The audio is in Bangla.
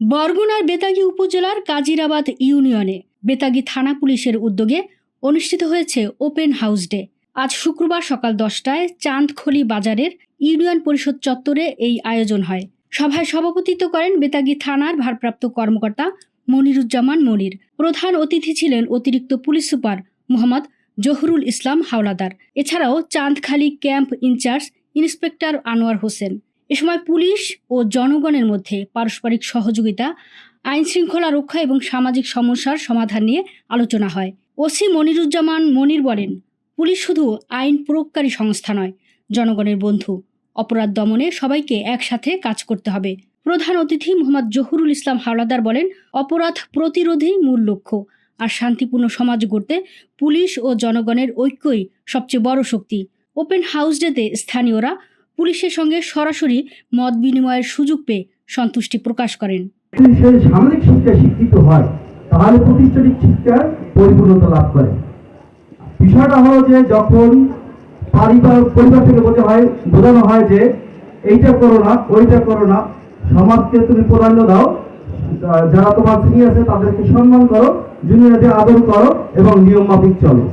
বরগুনার বেতাগী উপজেলার কাজিরাবাদ ইউনিয়নে বেতাগী থানা পুলিশের উদ্যোগে অনুষ্ঠিত হয়েছে ওপেন হাউস ডে। আজ শুক্রবার সকাল দশটায় চাঁদখলি বাজারের ইউনিয়ন পরিষদ চত্বরে এই আয়োজন হয়। সভায় সভাপতিত্ব করেন বেতাগী থানার ভারপ্রাপ্ত কর্মকর্তা মনিরুজ্জামান মনির। প্রধান অতিথি ছিলেন অতিরিক্ত পুলিশ সুপার মোহাম্মদ জহুরুল ইসলাম হাওলাদার। এছাড়াও Chandkhali camp in-charge inspector Anwar Hossain. এ সময় পুলিশ ও জনগণের মধ্যে পারস্পরিক সহযোগিতা আইন শৃঙ্খলা রক্ষা এবং সামাজিক সমস্যার সমাধান নিয়ে আলোচনা হয়। ওসি মনিরুজ্জামান মনির বলেন, পুলিশ শুধু আইন প্রয়োগকারী সংস্থা নয়, জনগণের বন্ধু। অপরাধ দমনে সবাইকে একসাথে কাজ করতে হবে। প্রধান অতিথি মোহাম্মদ জহুরুল ইসলাম হাওলাদার বলেন, অপরাধ প্রতিরোধই মূল লক্ষ্য, আর শান্তিপূর্ণ সমাজ গড়তে পুলিশ ও জনগণের ঐক্যই সবচেয়ে বড় শক্তি। ওপেন হাউস ডেতে স্থানীয়রা পুলিশের সঙ্গে সরাসরি মত বিনিময়ের সুযোগ পেয়ে সন্তুষ্টি প্রকাশ করেন। সামরিক শিক্ষা শিক্ষিত হয়, তাহলে প্রতিষ্ঠানিক শিক্ষার পরিপূর্ণতা লাভ করে। বিষয়টা হলো যে যখন পরিবার পরিবার থেকে বলতে হয়, বোঝানো হয় যে এইটা করো না, ওইটা করো না, সমাজকে তুমি প্রাধান্য দাও যারা তোমার সিনিয়র আছে তাদেরকে সম্মান করো জুনিয়রদের আদর করো এবং নিয়ম মাফিক চলো।